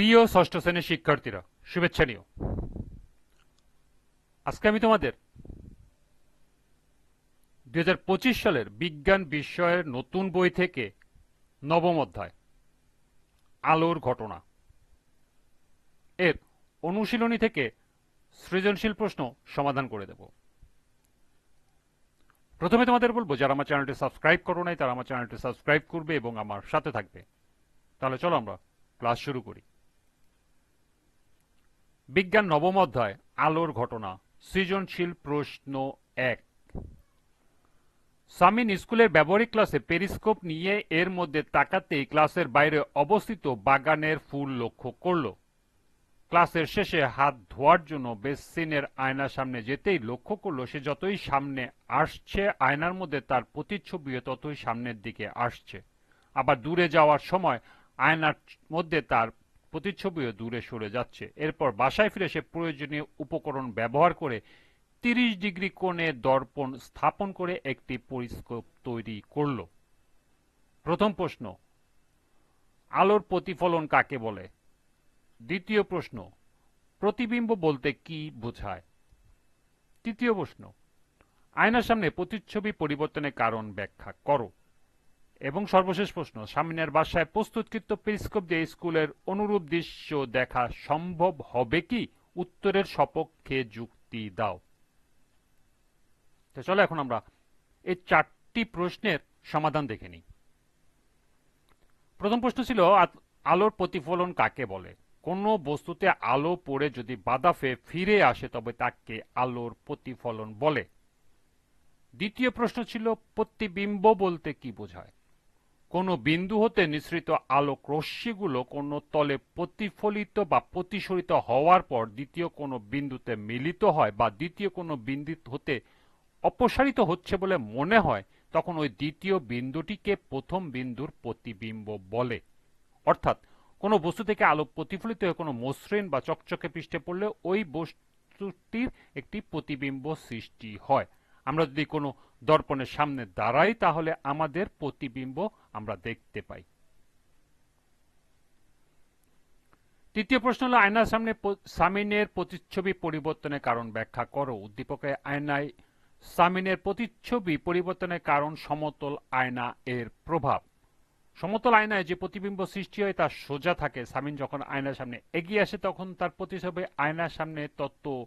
প্রিয় ষষ্ঠ শ্রেণির শিক্ষার্থীরা, শুভেচ্ছা নিও। আজকে আমি তোমাদের দু হাজার পঁচিশ সালের বিজ্ঞান বিষয়ের নতুন বই থেকে নবম অধ্যায়, আলোর ঘটনা। এর অনুশীলনী থেকে সৃজনশীল প্রশ্ন সমাধান করে দেব। প্রথমে তোমাদের বলব, যারা আমার চ্যানেলটি সাবস্ক্রাইব করো নাই, তারা আমার চ্যানেলটি সাবস্ক্রাইব করবে এবং আমার সাথে থাকবে। তাহলে চলো আমরা ক্লাস শুরু করি। বিজ্ঞান নবম অধ্যায়, আলোর ঘটনা, সৃজনশীল প্রশ্ন এক। সামিন স্কুলের ব্যবহারিক ক্লাসে পেরিস্কোপ নিয়ে এর মধ্যে তাকাতেই ক্লাসের বাইরে অবস্থিত বাগানের ফুল লক্ষ্য করল। ক্লাসের শেষে হাত ধোয়ার জন্য বেসিনের আয়নার সামনে যেতেই লক্ষ্য করল, সে যতই সামনে আসছে, আয়নার মধ্যে তার প্রতিচ্ছবিও ততই সামনের দিকে আসছে। আবার দূরে যাওয়ার সময় আয়নার মধ্যে তার প্রতিচ্ছবিও দূরে সরে যাচ্ছে। এরপর বাসায় ফিরে সে প্রয়োজনীয় উপকরণ ব্যবহার করে তিরিশ ডিগ্রি কোণে দর্পণ স্থাপন করে একটি পরিস্কোপ তৈরি করল। প্রথম প্রশ্ন, আলোর প্রতিফলন কাকে বলে? দ্বিতীয় প্রশ্ন, প্রতিবিম্ব বলতে কি বোঝায়? তৃতীয় প্রশ্ন, আয়নার সামনে প্রতিচ্ছবি পরিবর্তনের কারণ ব্যাখ্যা করো। এবং সর্বশেষ প্রশ্ন সামনের বাসায় প্রস্তুতকৃত পেরিস্কোপ দিয়ে স্কুলের অনুরূপ দৃশ্য দেখা সম্ভব হবে কি? উত্তরের সপক্ষে যুক্তি দাও। চলো এখন আমরা এই চারটি প্রশ্নের সমাধান দেখে নিই। প্রথম প্রশ্ন ছিল আলোর প্রতিফলন কাকে বলে? কোনো বস্তুতে আলো পড়ে যদি পেয়ে ফিরে আসে, তবে তাকে আলোর প্রতিফলন বলে। দ্বিতীয় প্রশ্ন ছিল, প্রতিবিম্ব বলতে কি বোঝায়? কোনো বিন্দু হতে নিঃসৃত আলোক রশ্মিগুলো কোনো তলে প্রতিফলিত বা প্রতিসরিত হওয়ার পর দ্বিতীয় কোনো বিন্দুতে মিলিত হয় বা দ্বিতীয় কোনো বিন্দু হতে অপসারিত হচ্ছে বলে মনে হয়, তখন ওই দ্বিতীয় বিন্দুটিকে প্রথম বিন্দুর প্রতিবিম্ব বলে। অর্থাৎ কোনো বস্তু থেকে আলো প্রতিফলিত হয়ে কোনো মসৃণ বা চকচকে পৃষ্ঠে পড়লে ওই বস্তুটির একটি প্রতিবিম্ব সৃষ্টি হয়। আমরা যদি কোনো দর্পণের সামনে দাঁড়াই, তাহলে আমাদের প্রতিবিম্ব আমরা দেখতে পাই। তৃতীয় প্রশ্ন হলো, আয়নার সামনে সামিনের প্রতিচ্ছবি পরিবর্তনের কারণ ব্যাখ্যা করো। উদ্দীপকে আয়নায় সামিনের প্রতিচ্ছবি পরিবর্তনের কারণ সমতল আয়না এর প্রভাব। সমতল আয়নায় যে প্রতিবিম্ব সৃষ্টি হয়, তা সোজা থাকে। সামিন যখন আয়নার সামনে এগিয়ে আসে, তখন তার প্রতিছবি আয়নার সামনে তত্ত্ব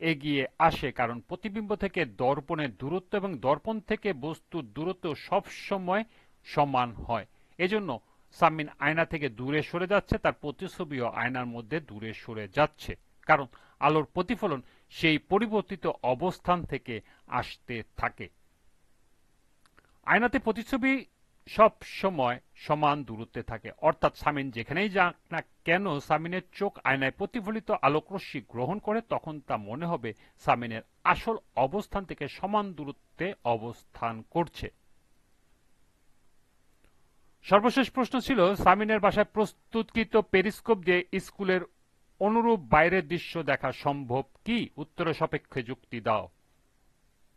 এগিয়ে আসে, কারণ প্রতিবিম্ব থেকে দর্পণের দূরত্ব এবং দর্পণ থেকে বস্তুর দূরত্ব সব সময় সমান হয়। এজন্য সামিন আয়না থেকে দূরে সরে যাচ্ছে, তার প্রতিছবিও আয়নার মধ্যে দূরে সরে যাচ্ছে, কারণ আলোর প্রতিফলন সেই পরিবর্তিত অবস্থান থেকে আসতে থাকে। আয়নাতে প্রতিচ্ছবি সব সময় সমান দূরত্বে থাকে। অর্থাৎ সামিন যেখানেই যাক না কেন সামিনের চোখ আয়নায় প্রতিফলিত আলোকরশ্মি গ্রহণ করে, তখন তা মনে হবে সামিনের আসল অবস্থান থেকে সমান দূরত্বে অবস্থান করছে। সর্বশেষ প্রশ্ন ছিল, সামিনের বাসায় প্রস্তুতকৃত পেরিস্কোপ দিয়ে স্কুলের অনুরূপ বাইরের দৃশ্য দেখা সম্ভব কি? উত্তরের সাপেক্ষে যুক্তি দাও।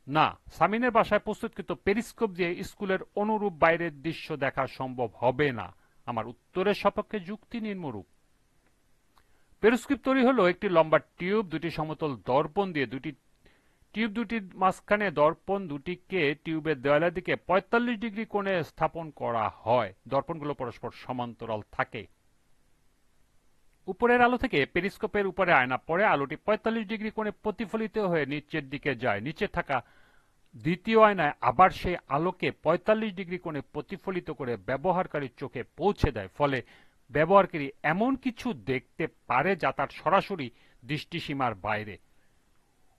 না, সামিনের বাসায় প্রস্তুতকৃত পেরিস্কোপ দিয়ে স্কুলের অনুরূপ বাইরের দৃশ্য দেখা সম্ভব হবে না। আমার উত্তরের সপক্ষে যুক্তি নিম্নরূপ পেরিস্কোপ তৈরি হলো একটি লম্বা টিউব, দুটি সমতল দর্পণ দিয়ে দুটি টিউব দুটির মাঝখানে দর্পণ দুটিকে টিউবের দেওয়ালের দিকে ৪৫ ডিগ্রি কোণে স্থাপন করা হয়। দর্পণগুলো পরস্পর সমান্তরাল থাকে। উপরের আলো থেকে পেরিস্কোপের উপরে আয়না পড়ে আলোটি ৪৫ ডিগ্রি কোণে প্রতিফলিত হয়ে নিচের দিকে যায়। নিচে থাকা দ্বিতীয় আয়নায় আবার সেই আলোকে ৪৫ ডিগ্রি কোণে প্রতিফলিত করে ব্যবহারকারীর চোখে পৌঁছে দেয়। ফলে ব্যবহারকারী এমন কিছু দেখতে পারে যা তার সরাসরি দৃষ্টিসীমার বাইরে।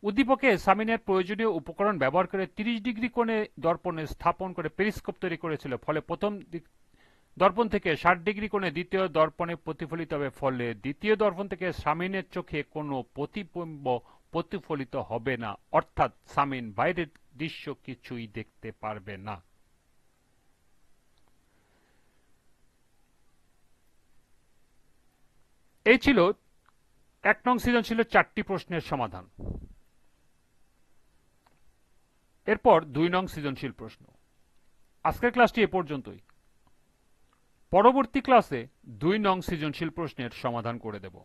উদ্দীপকে সামিনের প্রয়োজনীয় উপকরণ ব্যবহার করে ৩০ ডিগ্রি কোণে দর্পণে স্থাপন করে পেরিস্কোপ তৈরি করেছিল। ফলে প্রথম দর্পণ থেকে ষাট ডিগ্রি কোণে দ্বিতীয় দর্পণে প্রতিফলিত হবে। ফলে দ্বিতীয় দর্পণ থেকে সামিনের চোখে কোনো প্রতিবিম্ব প্রতিফলিত হবে না। অর্থাৎ সামিন বাইরের দৃশ্য কিছুই দেখতে পারবে না। এই ছিল এক নং সৃজনশীল চারটি প্রশ্নের সমাধান। এরপর দুই নং সৃজনশীল প্রশ্ন। আজকের ক্লাসটি এ পর্যন্তই। পরবর্তী ক্লাসে দুই নং সৃজনশীল প্রশ্নের সমাধান করে দেব।